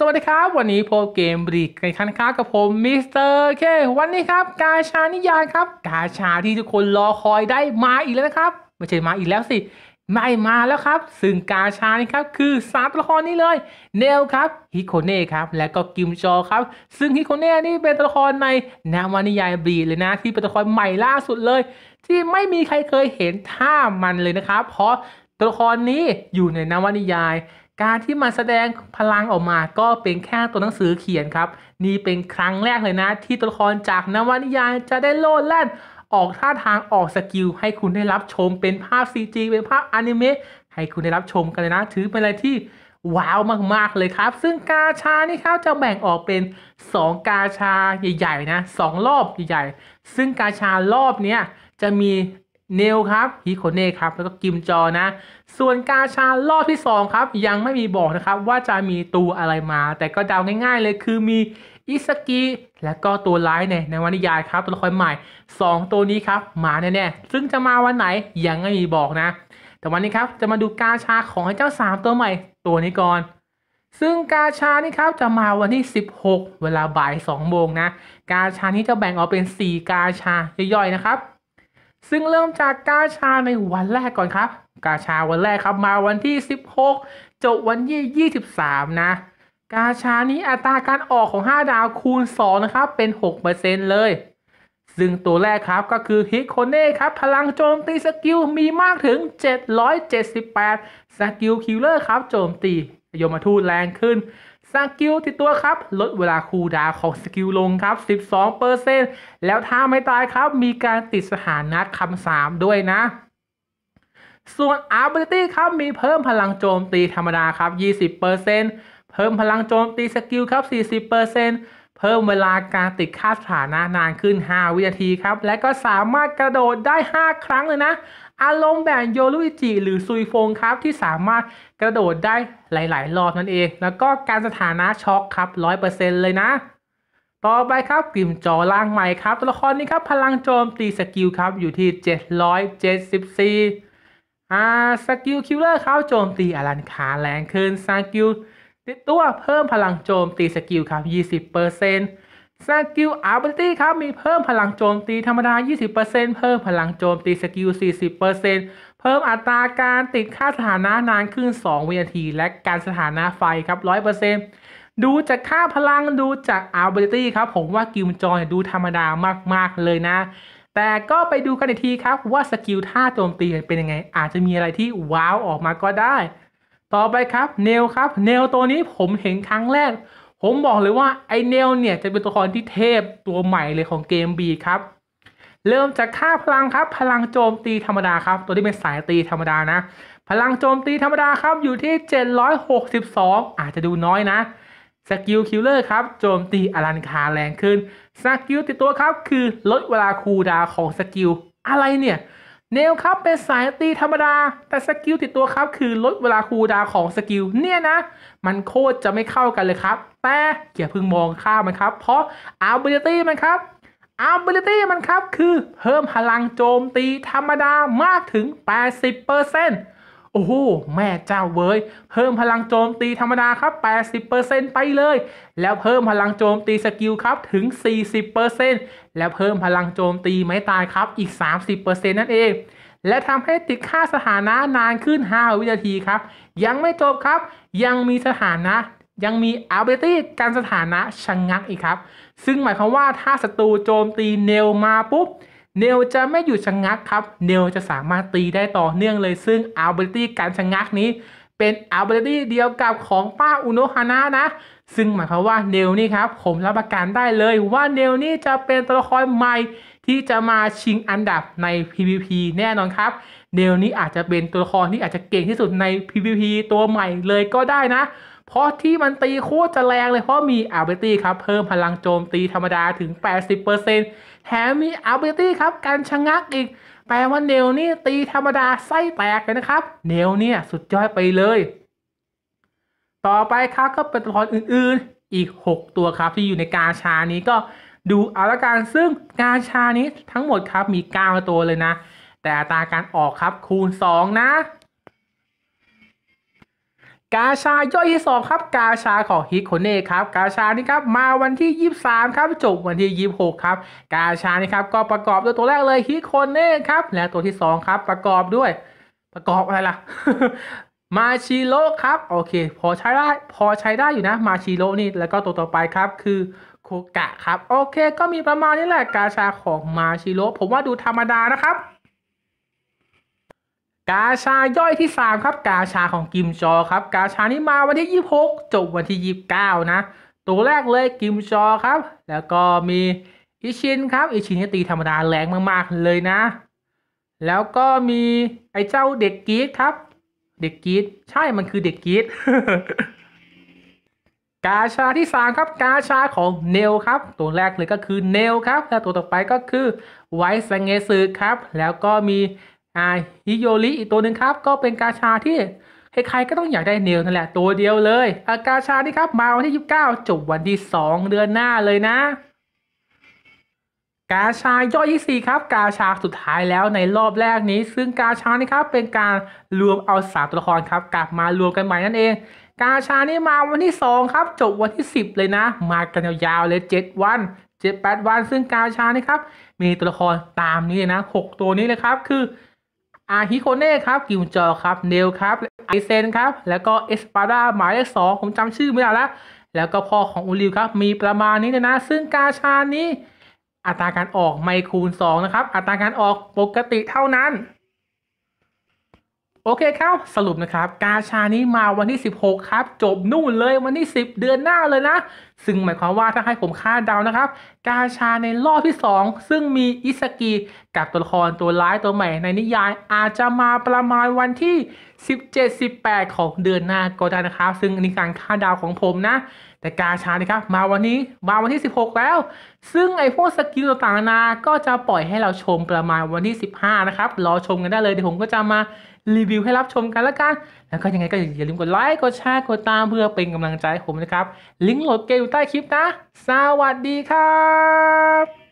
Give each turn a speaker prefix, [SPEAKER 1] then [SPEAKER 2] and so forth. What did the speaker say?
[SPEAKER 1] สวัสดีครับ วันนี้โปรเกมบรีกกันครั้งครับกับผมมิสเตอร์เควันนี้ครับ กาชานิยายครับ กาชาที่ทุกคนรอคอยได้มาอีกแล้วนะครับ ไม่ใช่มาอีกแล้วสิ ไม่มาแล้วครับ ซึ่งกาชานี่ครับ คือสามตัวละครนี้เลย เนลครับฮิโคเน่ครับ และก็กิมจอครับ ซึ่งฮิโคเน่นี่เป็นตัวละครในนวานิยายบรีเลยนะที่เป็นตัวละครใหม่ล่าสุดเลย ที่ไม่มีใครเคยเห็นท่ามันเลยนะครับ เพราะตัวละครนี้อยู่ในนวนิยาย การที่มันแสดงพลังออกมาก็เป็นแค่ตัวหนังสือเขียนครับ นี่เป็นครั้งแรกเลยนะ ที่ตัวละครจากนวนิยายจะได้โลดแล่น ออกท่าทางออกสกิลให้คุณได้รับชมเป็นภาพ CG เป็นภาพอนิเมะให้คุณได้รับชมกันเลยนะ ถือเป็นอะไรที่ว้าวมาก ๆ เลยครับ ซึ่งกาชานี่ครับจะแบ่งออกเป็น 2 กาชาใหญ่ ๆ นะสองรอบใหญ่ ๆ ซึ่งกาชารอบเนี้ยจะมี เนลครับฮิโคเน่ครับแล้วก็กิมจอนะ ส่วนกาชารอบที่ 2 ครับ ยังไม่มีบอกนะครับว่าจะมีตัวอะไรมา แต่ก็เดาง่ายๆเลยคือมีอิสกิและก็ตัวร้ายเนี่ยในวรรณนิยายครับ ตัวละครใหม่ 2 ตัวนี้ครับมาแน่ๆซึ่งจะมาวันไหนยังไม่มีบอกนะ แต่วันนี้ครับจะมาดูกาชาของไอ้เจ้า 3 ตัวใหม่ ตัวนี้ก่อนซึ่งกาชานี่ครับจะมาวันที่ 16 เวลาบ่าย2โมงนะ กาชานี้จะแบ่งออกเป็น 4 กาชาย่อยๆนะครับ ซึ่งเริ่มจากกาชาในวันแรกก่อนครับ กาชาวันแรกครับมาวันที่ 16 จบวันที่ 23 นะ กาชานี้อัตราการออกของ 5 ดาวคูณ 2 นะครับ เป็น 6%เลย ซึ่งตัวแรกครับก็คือฮิโคเน่ครับ พลังโจมตีสกิลมีมากถึง 778 สกิลคิลเลอร์ครับ โจมตียมทูตแรงขึ้น สกิลติดตัวครับ ลดเวลาคูลดาวของสกิลลงครับ 12%แล้วถ้าไม่ตายครับ มีการติดสถานะคำสามด้วยนะ ส่วน ability ครับ มีเพิ่มพลังโจมตีธรรมดาครับ 20%เพิ่มพลังโจมตีสกิลครับ 40% เพิ่มเวลาการติดค่าสถานะนานขึ้น 5 วินาทีครับ และก็สามารถกระโดดได้ 5 ครั้งเลยนะ อารมณ์แบบโยลุอิจิหรือซุยฟงครับ ที่สามารถกระโดดได้หลาย ๆ รอบนั่นเอง แล้วก็การสถานะช็อคครับ 100%เลยนะ ต่อไปครับกลิ่มจอล่างใหม่ครับ ตัวละครนี้ครับ พลังโจมตีสกิลครับ อยู่ที่ 774อ่าสกิลคิลเลอร์ครับโจมตีอลันคาแรงขึ้นสกิล ติดตัวเพิ่มพลังโจมตีสกิลครับ 20%สกิลอาร์บิตี้ครับ มีเพิ่มพลังโจมตีธรรมดา 20%เพิ่มพลังโจมตีสกิล 40%เพิ่มอัตราการติดค่าสถานะนานขึ้น 2 วินาที และการสถานะไฟครับ 100%ดูจากค่าพลังดูจาก ability ครับ ผมว่ากิลจอยดูธรรมดามาก ๆ เลยนะ แต่ก็ไปดูกันอีกทีครับว่าสกิลท่าโจมตีเป็นยังไง อาจจะมีอะไรที่ว้าวออกมาก็ได้ ต่อไปครับเนลครับเนลตัวนี้ผมเห็นครั้งแรก ผมบอกเลยว่าไอเนลเนี่ยจะเป็นตัวละครที่เทพตัวใหม่เลยของเกมบีครับ เริ่มจากค่าพลังครับ พลังโจมตีธรรมดาครับ ตัวที่เป็นสายตีธรรมดานะ พลังโจมตีธรรมดาครับอยู่ที่ 762 อาจจะดูน้อยนะสกิลคิลเลอร์ครับโจมตีอลันคาแรงขึ้นสกิลติดตัวครับคือลดเวลาคูลดาวของสกิลอะไรเนี่ย เนลครับเป็นสายตีธรรมดา แต่สกิลติดตัวครับคือลดเวลาคูลดาวของสกิลเนี่ยนะ มันโคตรจะไม่เข้ากันเลยครับ แต่อย่าเพิ่งมองข้ามมันครับ เพราะอาบิลิตี้มันครับอาบิลิตี้มันครับคือเพิ่มพลังโจมตีธรรมดามากถึง 80% โอ้โห แม่เจ้าเว้ย เพิ่มพลังโจมตีธรรมดาครับ 80%ไปเลย แล้วเพิ่มพลังโจมตีสกิลครับถึง 40%แล้วเพิ่มพลังโจมตีไม้ตายครับอีก 30%นั่นเอง และทำให้ติดค่าสถานะนานขึ้น 5 วินาทีครับ ยังไม่จบครับ ยังมีสถานะยังมี ability การสถานะชะงงักอีกครับ ซึ่งหมายความว่าถ้าศัตรูโจมตีเนลมาปุ๊บ เนลจะไม่หยุดชะงงักครับ เนลจะสามารถตีได้ต่อเนื่องเลย ซึ่ง ability การชะงงักนี้ เป็น ability เดียวกับของป้าอุโนฮานะนะ ซึ่งหมายความว่าเนลนี่ครับผมรับประกันได้เลยว่าเนลนี่จะเป็นตัวละครใหม่ที่จะมาชิงอันดับใน PVP แน่นอนครับ เนลนี้อาจจะเป็นตัวละครที่อาจจะเก่งที่สุดใน PVP ตัวใหม่เลยก็ได้นะ เพราะที่มันตีโคตรจะแรงเลยเพราะมี ability ครับเพิ่มพลังโจมตีธรรมดาถึง 80% แถมมี ability ครับการชะงักอีก แปลว่าเนลนี่ตีธรรมดาไส้แตกเลยนะครับ เนลเนี่ยสุดยอดไปเลย ต่อไปครับก็เป็นตัวละครอื่นๆ อีก 6 ตัวครับที่อยู่ในกาชานี้ก็ดูเอาละกันซึ่งกาชานี้ทั้งหมดครับมี 9 ตัวเลยนะ แต่อัตราการออกครับคูณ 2 นะ กาชาย่อยที่สองครับ กาชาของฮิโคเน่ครับ กาชานี่ครับมาวันที่ 23 ครับจบวันที่ 26 ครับ กาชานี่ครับก็ประกอบด้วยตัวแรกเลยฮิโคเน่ครับ และตัวที่ 2 ครับ ประกอบด้วย ประกอบอะไรล่ะ มาชิโร่ครับ โอเค พอใช้ได้พอใช้ได้อยู่นะ มาชิโร่นี่แล้วก็ตัวต่อไปครับคือโคกะครับ โอเค ก็มีประมาณนี้แหละกาชาของมาชิโร่ผมว่าดูธรรมดานะครับ กาชาย่อยที่ 3 ครับ กาชาของกิมจอครับ กาชานี้มาวันที่ 26 จบวันที่ 29 นะ ตัวแรกเลยกิมจอครับ แล้วก็มีอิชินครับ อิชินนี่ตีธรรมดาแรงมากๆเลยนะ แล้วก็มีไอ้เจ้าเด็กกีดครับ เด็กกีดใช่มันคือเด็กกีดกาชาที่ 3 ครับกาชาของเนลครับ ตัวแรกเลยก็คือเนลครับ และตัวต่อไปก็คือไวซ์เงซึครับ แล้วก็มี อ่าฮิโยริอีกตัวหนึ่งครับ ก็เป็นกาชาที่ใครๆก็ต้องอยากได้เนลนั่นแหละตัวเดียวเลยอากาชานี่ครับมาวันที่ 29 จบวันที่ 2 เดือนหน้าเลยนะ กาชาย่อยที่4ครับ กาชาสุดท้ายแล้วในรอบแรกนี้ ซึ่งกาชานี่ครับเป็นการรวมเอาสามตัวละครครับ กลับมารวมกันใหม่นั่นเอง กาชานี่มาวันที่ 2 ครับ จบวันที่ 10 เลยนะ มากันยาวๆเลย 7 วัน7-8วัน ซึ่งกาชานี่ครับมีตัวละครตามนี้เลยนะ 6 ตัวนี้เลยครับคือ อาฮิโคเน่ครับ กิมจอครับ เนลครับไอเซนครับ แล้วก็เอสปาดาหมายเลขสองผมจำชื่อไม่ได้ละแล้วก็พ่อของอูริวครับ มีประมาณนี้เลยนะ ซึ่งกาชานี้ อัตราการออกไม่คูณ2นะครับ อัตราการออกปกติเท่านั้น โอเคครับสรุปนะครับ กาชานี้มาวันที่ 16 ครับ จบนู่นเลยวันที่ 10 เดือนหน้าเลยนะ ซึ่งหมายความว่าถ้าให้ผมคาดเดานะครับ กาชาในรอบที่ 2 ซึ่งมีอิสกิกับตัวละครตัวร้ายตัวใหม่ในนิยายอาจจะมาประมาณวันที่ 17-18 ของเดือนหน้าก็ได้นะครับ ซึ่งอันนี้การคาดเดาของผมนะ แต่กาชานี่ครับมาวันนี้มาวันที่ 16 แล้ว ซึ่งไอพวกสกิลต่างๆนาก็จะปล่อยให้เราชมประมาณวันที่ 15 นะครับ รอชมกันได้เลยเดี๋ยวผมก็จะมารีวิวให้รับชมกันแล้วกัน แล้วก็ยังไงก็อย่าลืมกดไลค์ กดแชร์ กดตามเพื่อเป็นกำลังใจให้ผมนะครับ ลิงก์โหลดเกมอยู่ใต้คลิปนะ สวัสดีครับ